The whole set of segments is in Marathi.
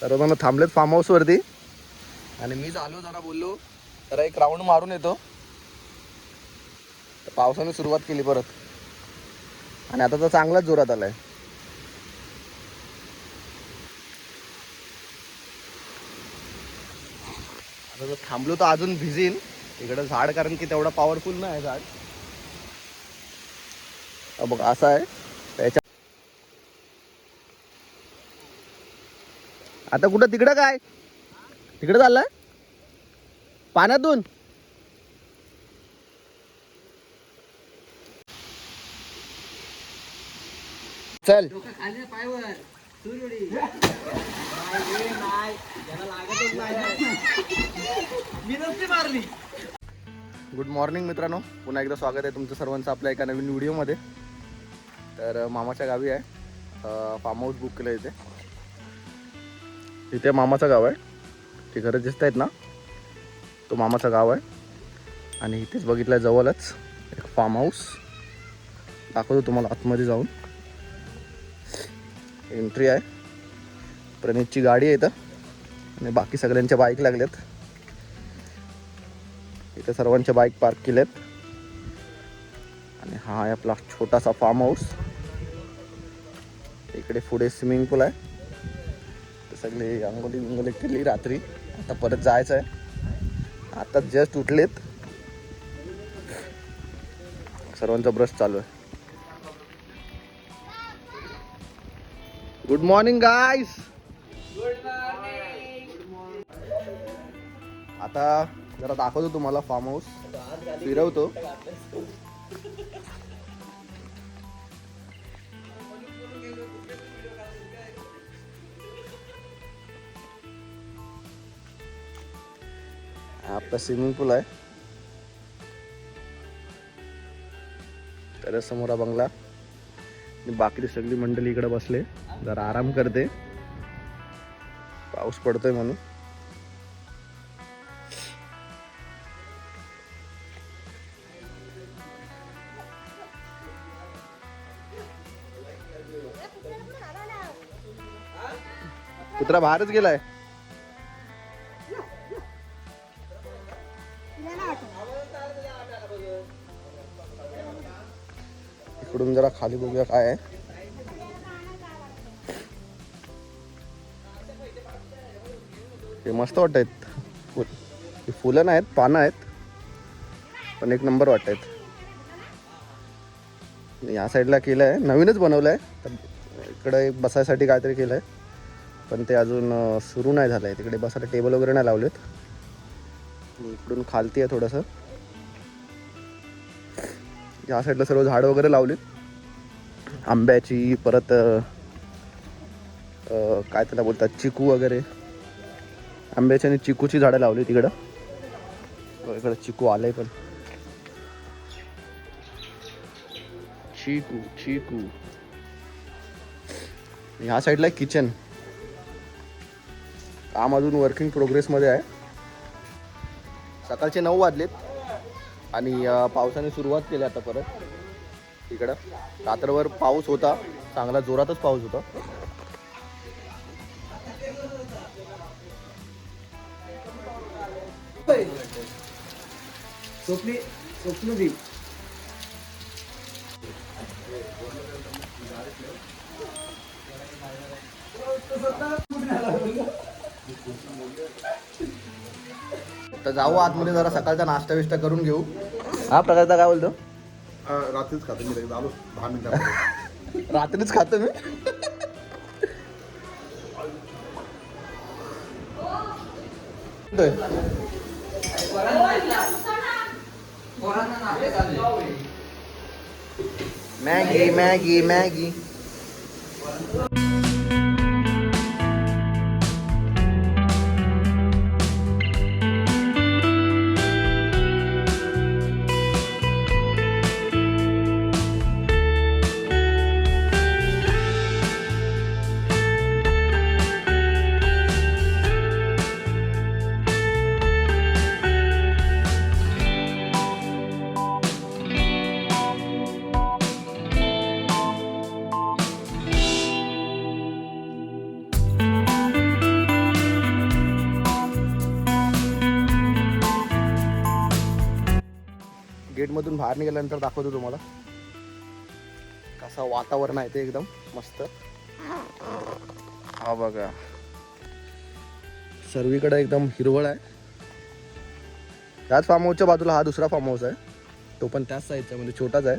सर्वजण थांबलेत फार्म हाऊसवरती आणि मी आलो जरा बोललो जरा एक राऊंड मारून येतो. पावसाने सुरुवात केली परत. आणि आता तर चांगलाच जोरात आलाय. आता जर थांबलो तर अजून भिजेल इकडं झाड कारण की तेवढा पॉवरफुल नाही झाड. बघ असं आहे. आता कुठं? तिकडं काय? तिकडं चाललं पाण्यातून? चल. गुड मॉर्निंग मित्रांनो. पुन्हा एकदा स्वागत आहे तुमचं सर्वांचं आपल्या एका नवीन व्हिडिओमध्ये तर मामाच्या गावी आहे. फार्म हाऊस बुक केलं इथे. तिथे मामाचं गाव आहे. ते घरं दिसत आहेत ना? तो मामाचं गाव आहे. आणि इथेच बघितलं जवळच एक फार्म हाऊस दाखवतो तुम्हाला आतमध्ये जाऊन. एंट्री आहे. प्रणितची गाडी आहे इथं. आणि बाकी सगळ्यांच्या बाईक लागल्यात इथे सर्वांच्या बाईक पार्क केल्यात आणि हा आहे आपला छोटासा फार्म हाऊस इकडे पुढे स्विमिंग पूल आहे. ते सगळे अंगोली बिंगोली केली रात्री. आता परत जायचं आहे आता जस्ट उठलेत. सर्वांचा ब्रश चालू आहे. गुड मॉर्निंग गाईस आता जरा दाखवतो तुम्हाला फार्म हाऊस फिरवतो. आपला स्विमिंग पूल आहे त्याच्यासमोर हा बंगला। आणि बाकी सगळी मंडळी इकडे बसले। जरा आराम करते। पाऊस पडतोय म्हणून कुत्रा बाहेरच गेलाय खाली बघूया काय आहे. हे मस्त वाटत आहेत फुल हे फुलं नाहीत पानं आहेत. पण एक नंबर वाटत आहेत या साईडला केलं आहे नवीनच बनवलं आहे तर एक बसायसाठी काहीतरी केलं आहे पण ते अजून सुरू नाही झालं आहे तिकडे बसायला टेबल वगैरे नाही लावलेत. इकडून खालती आहे थोडंसं. या साईडला सर्व झाडं वगैरे लावलीत. आंब्याची परत काय त्याला बोलतात चिकू वगैरे. आंब्याची आणि चिकूची झाडं लावली तिकडं. इकडं चिकू आलंय पण. चिकू चिकू. ह्या साईडला किचन काम अजून वर्किंग प्रोग्रेसमध्ये आहे. सकाळचे नऊ वाजलेत. आणि पावसाने सुरुवात केली आता परत. इकडं. रात्रभर पाऊस होता. चांगला जोरातच पाऊस होता. तर जाऊ आतमध्ये जरा सकाळचा नाश्ता विष्टा करून घेऊ. हा प्रकारचा काय बोलतो? रात्रीच खातो मी लगेच आलो दहा मिनिटामध्ये रात्रीच खातो मी? Maggi Maggi Maggi. मधून बाहेर निघाल्यानंतर दाखवतो तुम्हाला. कसं वातावरण आहे ते एकदम मस्त. हा बघा. सर्वीकडे एकदम हिरवळ आहे. त्याच फार्म हाऊसच्या बाजूला हा दुसरा फार्म हाऊस आहे. तो पण त्याच साईजचा म्हणजे छोटाच आहे.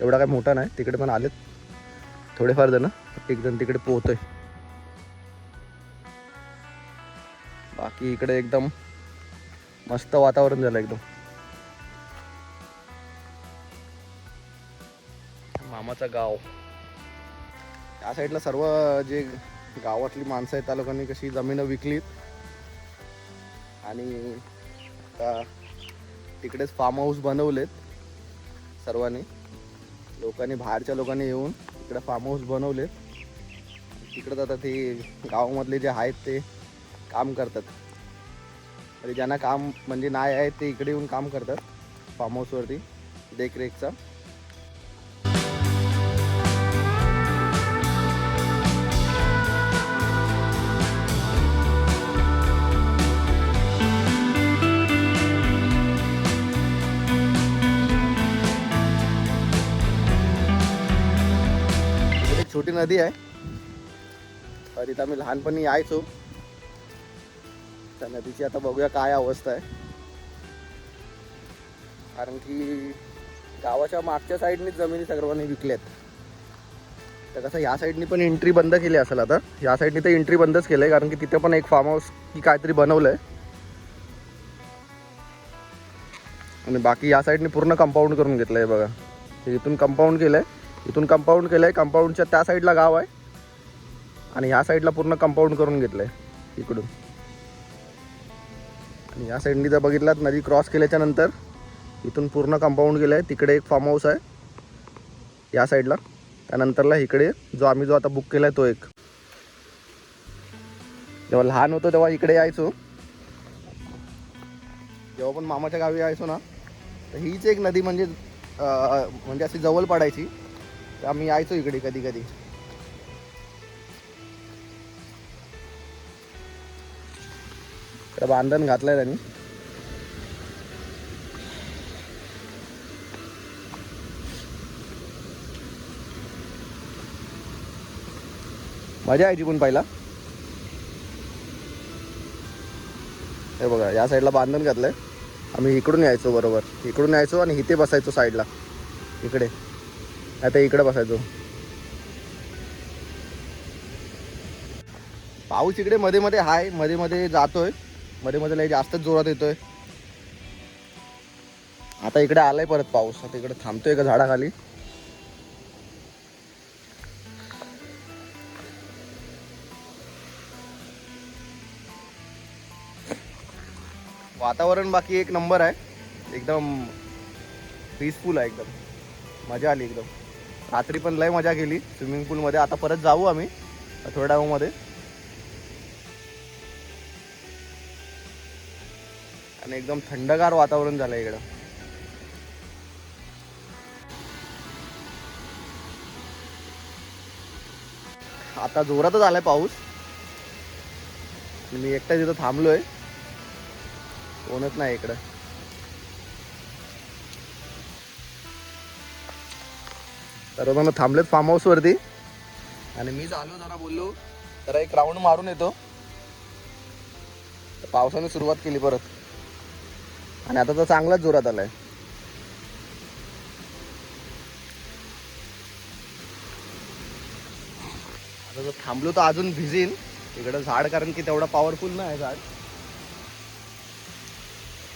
एवढा काय मोठा नाही. तिकडे पण आलेत. थोडेफार जण. एक जण तिकडे पोहतोय. बाकी इकडे एकदम मस्त वातावरण झालं एकदम. मामाचं गाव. त्या साईडला सर्व जे गावातली माणसं आहेत त्या लोकांनी कशी जमीनं विकलीत. आणि तिकडेच फार्म हाऊस बनवलेत सर्वांनी. लोकांनी बाहेरच्या लोकांनी येऊन इकडे फार्म हाऊस बनवलेत. तिकडे आता ते गावामधले जे आहेत ते काम करतात. म्हणजे ज्यांना काम म्हणजे नाही आहे ते इकडे येऊन काम करतात फार्म हाऊसवरती देखरेखचा. छोटी नदी आहे. तर तिथं आम्ही लहानपणी यायचो. त्या नदीची आता बघूया काय अवस्था आहे. कारण की गावाच्या मागच्या साईडनी जमिनी सर्वांनी विकल्यात. तर कसं या साईडनी पण एंट्री बंद केली असेल आता. या साईडनी तर एंट्री बंदच केलं आहे कारण की तिथे पण एक फार्म हाऊस की काहीतरी बनवलं आहे आणि बाकी या साईडनी पूर्ण कंपाऊंड करून घेतलं आहे बघा इथून कंपाऊंड केलं आहे इथून कंपाऊंड केलं आहे कंपाऊंडच्या त्या साईडला गाव आहे. आणि ह्या साईडला पूर्ण कंपाऊंड करून घेतलं आहे इकडून. आणि या साईडनी जर बघितलात नदी क्रॉस केल्याच्यानंतर इथून पूर्ण कंपाऊंड केलं आहे तिकडे एक फार्म हाऊस आहे. या साईडला त्यानंतरला इकडे जो आम्ही जो आता बुक केला आहे तो एक. जेव्हा लहान होतो तेव्हा इकडे यायचो. जेव्हा पण मामाच्या गावी यायचो ना तर हीच एक नदी म्हणजे म्हणजे अशी जवळ पडायची. आम्ही यायचो इकडे कधी कधी. बांधण घातलंय त्यांनी. मजा यायची पण पहिला. हे बघा या साईडला बांधण घातलंय. आम्ही इकडून यायचो बरोबर. इकडून यायचो आणि इथे बसायचो साईडला इकडे. आता इकडे बसायचो. पाऊस इकडे मध्ये मध्ये हायमध्ये मध्ये जातोय. मध्ये मध्ये लय जास्तच जोरात येतोय. आता इकडे आलाय परत पाऊस. आता इकडे थांबतोय का झाडाखाली. वातावरण बाकी एक नंबर आहे. एकदम पीसफुल आहे एकदम. मजा आली एकदम. रात्री पण लय मजा केली. स्विमिंग पूलमध्ये आता परत जाऊ आम्ही. थोड्या वेळामध्ये आणि एकदम थंडगार वातावरण झालं इकडं. आता जोरातच आलाय पाऊस. मी एकटा तिथं थांबलोय. कोणच नाही इकडं. सर्वजण थांबलेत फार्म हाऊस वरती. आणि मी आलो जरा बोललो जरा एक राऊंड मारून येतो. तर पावसाने सुरुवात केली परत. आणि आता तर चांगलाच जोरात आलाय. आता जर थांबलो तर अजून भिजेल. इकडं झाड कारण की तेवढा पॉवरफुल नाही झाड.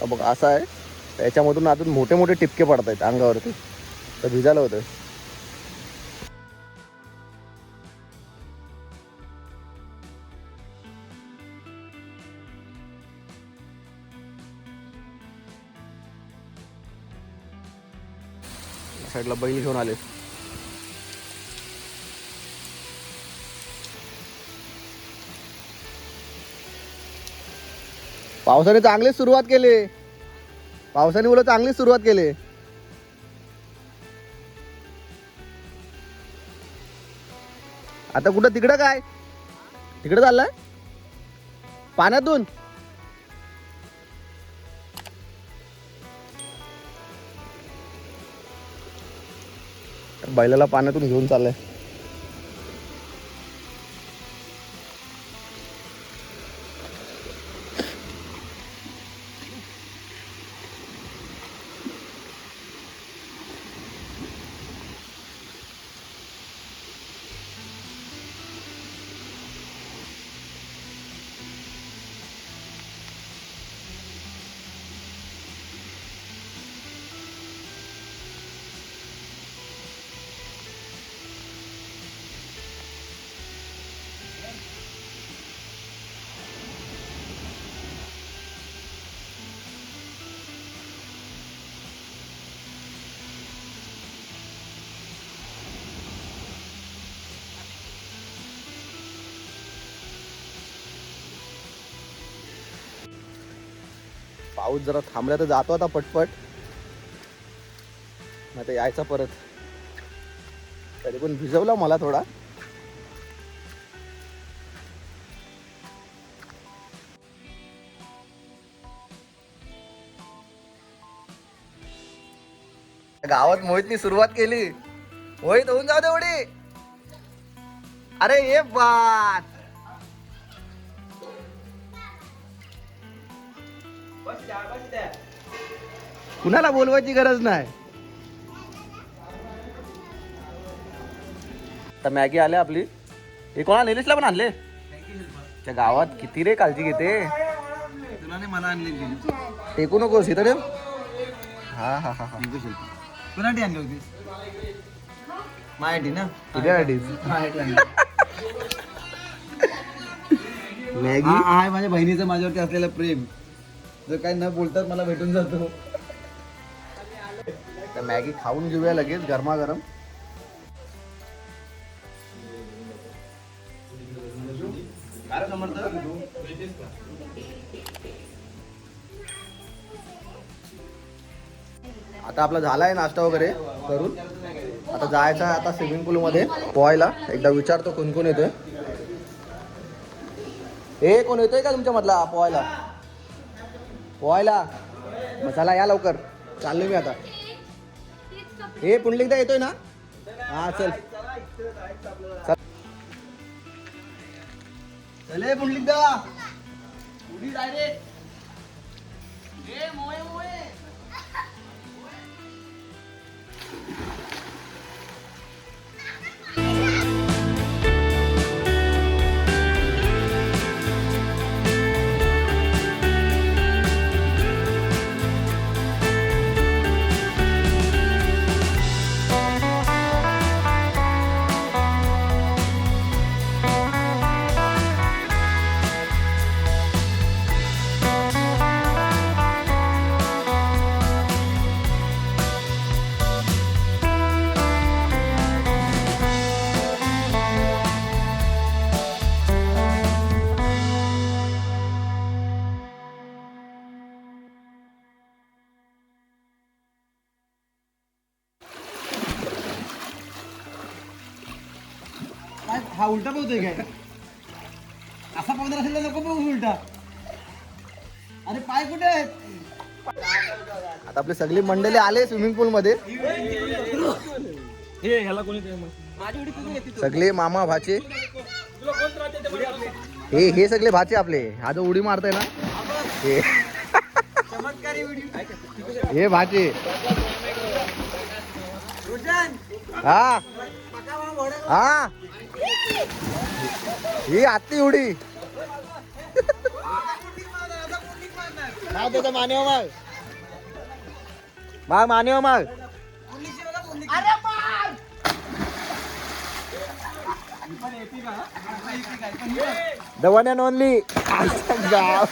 बघ असं आहे. त्याच्यामधून अजून मोठे मोठे टिपके पडत आहेत अंगावरती. तर भिजायला होतं. साईडला बैल घेऊन आले. पावसाने चांगली सुरुवात केली. पावसाने बोला चांगली सुरुवात केली. आता कुठं तिकडं काय? तिकडं चाललाय? पाण्यातून? बैलाला पाण्यातून घेऊन चाललंय. पाऊस जरा थांबला तर जातो आता पटपट. मग तर यायचा परत. तरी पण भिजवला मला थोडा. गावात मोहितनी सुरुवात केली. मोहित होऊन जाऊ दे अरे ये बात. कुणाला बोलवायची गरज नाही. तर मॅगी आले आपली. हे कोणा निलेशला पण आणले? त्या गावात किती रे काळजी घेते. तुला नाही मला आणलेली टेकू नकोस इथं ठेव. हा हा हा हा. कुणासाठी आणली होती? माझ्यासाठी ना? तुझ्यासाठी. मॅगी? हा हा आहे माझ्या बहिणीचं माझ्यावरती असलेलं प्रेम. जर काही न बोलतात मला भेटून जातो. तर मॅगी खाऊन घेऊया लगेच गरमागरम. आता आपला झालाय नाश्ता वगैरे करून. आता जायचं आहे आता स्विमिंग पूल मध्ये पोहायला. एकदा विचारतो कोण कोण येतोय. ए कोण येतोय का तुमच्या मधला पोहायला? पोहायला. मग चला या लवकर. चाललो मी आता. हे पुंडलिकदा येतोय ना? हा चल. चल. चल पुंडलिकदा उडी डायरेक्ट हा उलटा पोहतोय काय? असा पवनार असेल तर नको पोहू उलटा. अरे पाय कुठे आहेत? आता आपले सगळी मंडळी आले स्विमिंग पूल मध्ये सगळे मामा भाचे. हे हे सगळे भाचे आपले. हा जो उडी मारताय ना हे. हे भाचे. हा. हा. ही आत्ती उडी. माग मानेव माग माग मानेव माग द वन अँड ओनली गाव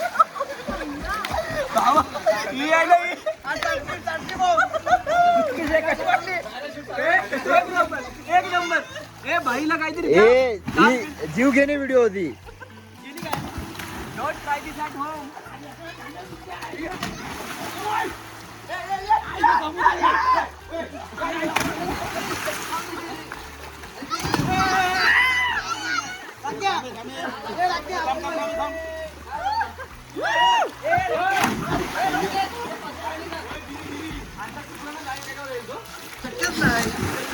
ए भाई लगाई थी ए जी जीव घेने वीडियो होती ये नहीं guys don't try this at home Good night.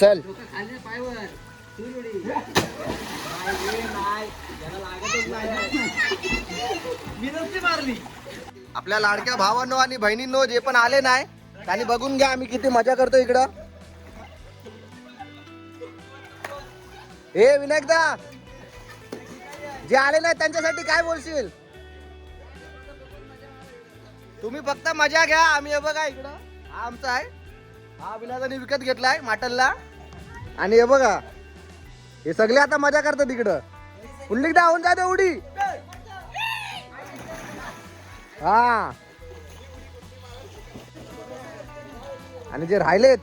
चल. आपल्या लाडक्या भावांनो आणि बहिणींनो जे पण आले नाही त्यांनी बघून घ्या आम्ही किती मजा करतो इकडं. ए विनायकदा. जे आले नाही त्यांच्यासाठी काय बोलशील? तुम्ही फक्त मजा घ्या. आम्ही हे बघा इकडं. हा आमचा आहे. हा विनायकाने विकत घेतलाय माटलला. आणि हे बघा हे सगळे आता मजा करतात तिकडं पुन्हा पुंडलिक होऊन जाते उडी. हा. आणि जे राहिलेत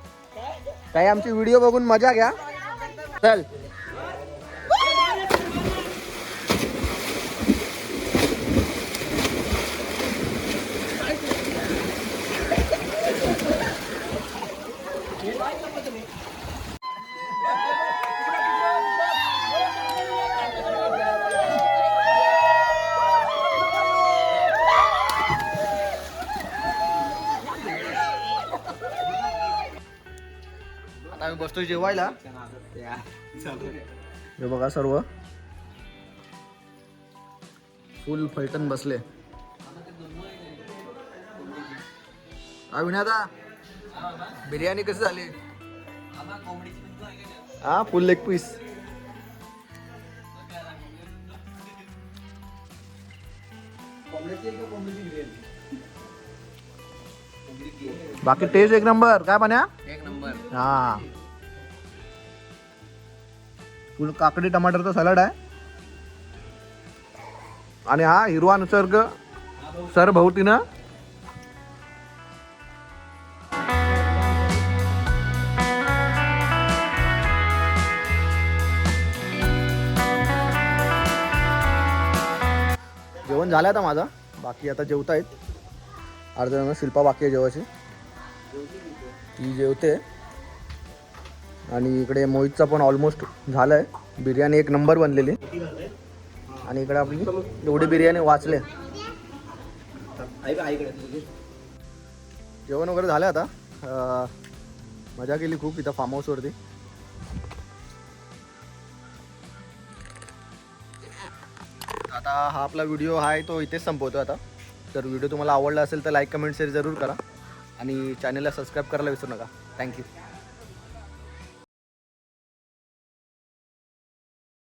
काही आमची व्हिडिओ बघून मजा घ्या. चल. बसतोय जेवायला. हे बघा सर्व. फुल फलटण बसले. अविनादा बिर्याणी कशी झाली? हा फुल लेग पीस. बाकी टेस्ट एक नंबर. काय पाण्या एक नंबर. हा. फुल काकडी टमाटरचा सलाड आहे. आणि हा हिरवा निसर्ग सरभोवतीनं. जेवण झालं आता माझा. बाकी आता जेवतायत. अर्ध शिल्पा बाकी आहे जेवायची. ती जेवते. आणि इकडे मोहितचा पण ऑलमोस्ट झालं आहे बिर्याणी एक नंबर बनलेली. आणि इकडे आपली एवढी बिर्याणी वाचले. जेवण वगैरे झालं आता. मजा केली खूप इथं फार्म हाऊसवरती आता हा आपला व्हिडिओ आहे तो इथेच संपवतो आता. तर व्हिडिओ तुम्हाला आवडला असेल तर लाईक कमेंट शेअर जरूर करा. आणि चॅनलला सबस्क्राईब करायला विसरू नका. थँक्यू